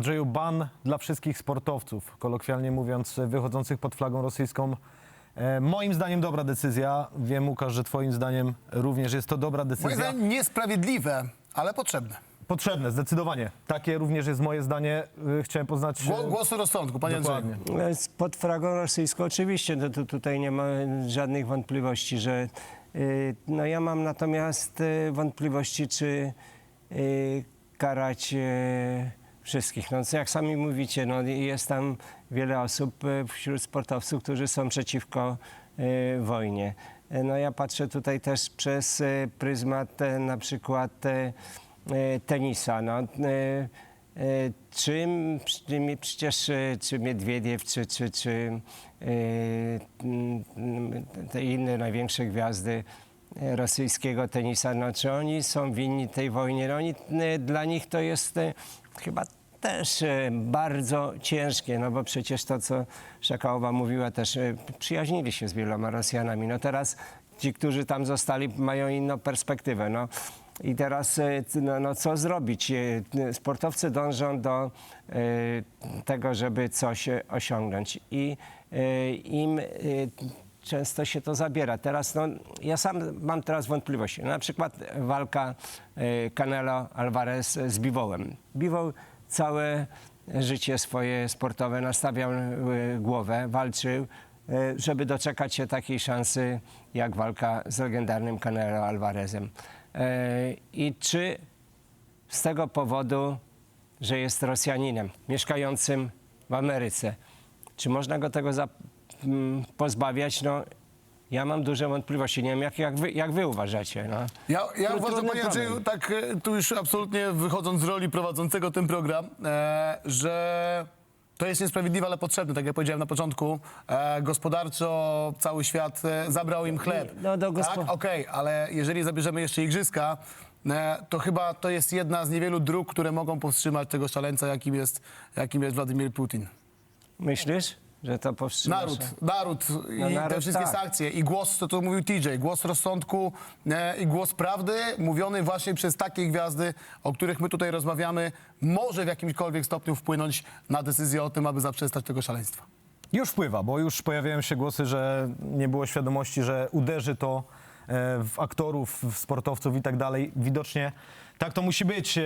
Andrzeju, ban dla wszystkich sportowców, kolokwialnie mówiąc, wychodzących pod flagą rosyjską. E, moim zdaniem dobra decyzja. Wiem, Łukasz, że twoim zdaniem również jest to dobra Moim decyzja. zdaniem niesprawiedliwe, ale potrzebne. Potrzebne, zdecydowanie. Takie również jest moje zdanie. Y, Chciałem poznać... Gło- e, Głosu rozsądku, panie Dokładnie. Andrzeju. E, z- Pod flagą rosyjską oczywiście, no to tutaj nie ma żadnych wątpliwości, że y, no ja mam natomiast y, wątpliwości, czy y, karać y, wszystkich. No jak sami mówicie, no jest tam wiele osób y, wśród sportowców, którzy są przeciwko y, wojnie. E, No ja patrzę tutaj też przez pryzmat e, na przykład e, e, tenisa. No, e, E, czym przecież e, czy Miedwiediew, czy, czy, czy e, te inne największe gwiazdy e, rosyjskiego tenisa, no czy oni są winni tej wojnie? No oni, e, dla nich to jest e, chyba też e, bardzo ciężkie, no bo przecież to, co Szakałowa mówiła, też e, przyjaźnili się z wieloma Rosjanami. No teraz ci, którzy tam zostali, mają inną perspektywę. No. I teraz e, no, no, co zrobić? Sportowcy dążą do tego, żeby coś osiągnąć i im często się to zabiera. Teraz no, ja sam mam teraz wątpliwości. Na przykład walka Canelo Alvarez z Biwołem. Biwoł całe życie swoje sportowe nastawiał e, głowę, walczył, e, żeby doczekać się takiej szansy jak walka z legendarnym Canelo Alvarezem. E, I czy z tego powodu, że jest Rosjaninem mieszkającym w Ameryce, czy można go tego mm, pozbawiać? No, ja mam duże wątpliwości. Nie wiem, jak, jak, wy, jak wy uważacie. No. Ja, ja uważam, panie Andrzeju, tak e, tu już absolutnie wychodząc z roli prowadzącego ten program, e, że to jest niesprawiedliwe, ale potrzebne. Tak jak powiedziałem na początku, e, gospodarczo cały świat e, zabrał im chleb. No, do gospo- Tak, okej, ale jeżeli zabierzemy jeszcze igrzyska, e, to chyba to jest jedna z niewielu dróg, które mogą powstrzymać tego szaleńca, jakim jest, jakim jest Władimir Putin. Myślisz, że to powstrzyma? Naród, naród i No, naród te wszystkie tak. sankcje i głos, to to mówił TJ, głos rozsądku e, i głos prawdy mówiony właśnie przez takie gwiazdy, o których my tutaj rozmawiamy, może w jakimkolwiek stopniu wpłynąć na decyzję o tym, aby zaprzestać tego szaleństwa. Już wpływa, bo już pojawiają się głosy, że nie było świadomości, że uderzy to e, w aktorów, w sportowców i tak dalej. Widocznie tak to musi być. E,